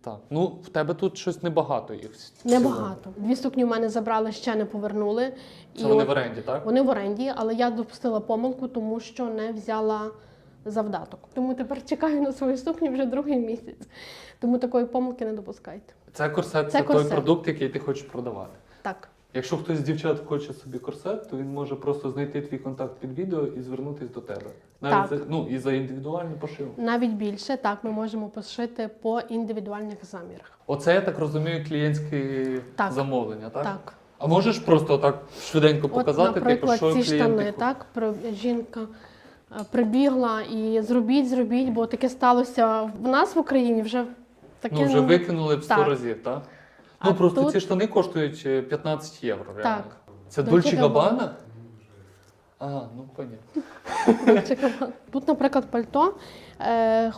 Так. Ну, в тебе тут щось небагато їх. Небагато. Дві сукні в мене забрали, ще не повернули. Це вони от- в оренді, так? Вони в оренді, але я допустила помилку, тому що не взяла завдаток. Тому тепер чекаю на свою сукню вже другий місяць. Тому такої помилки не допускайте. Це корсет, Це це, той продукт, який ти хочеш продавати. Так. Якщо хтось з дівчат хоче собі корсет, то він може просто знайти твій контакт під відео і звернутися до тебе. Навіть Так. за, ну, і за індивідуальний пошив. Навіть більше так ми можемо пошити по індивідуальних замірах. Оце я так розумію, клієнтське Так. замовлення, так? Так. А можеш просто так швиденько показати, От, типу, наприклад, що ці клієнти штани, хочуть? так, про- жінка е, прибігла і зробіть, зробіть, бо таке сталося в нас в Україні вже таке. Ну, вже викинули в 100 Так. разів, так? А Ну просто тут- ці штани коштують е, 15 євро. Реально. Так. Це Дольче Габана? А, ну понятно. Тут, наприклад, пальто. Е,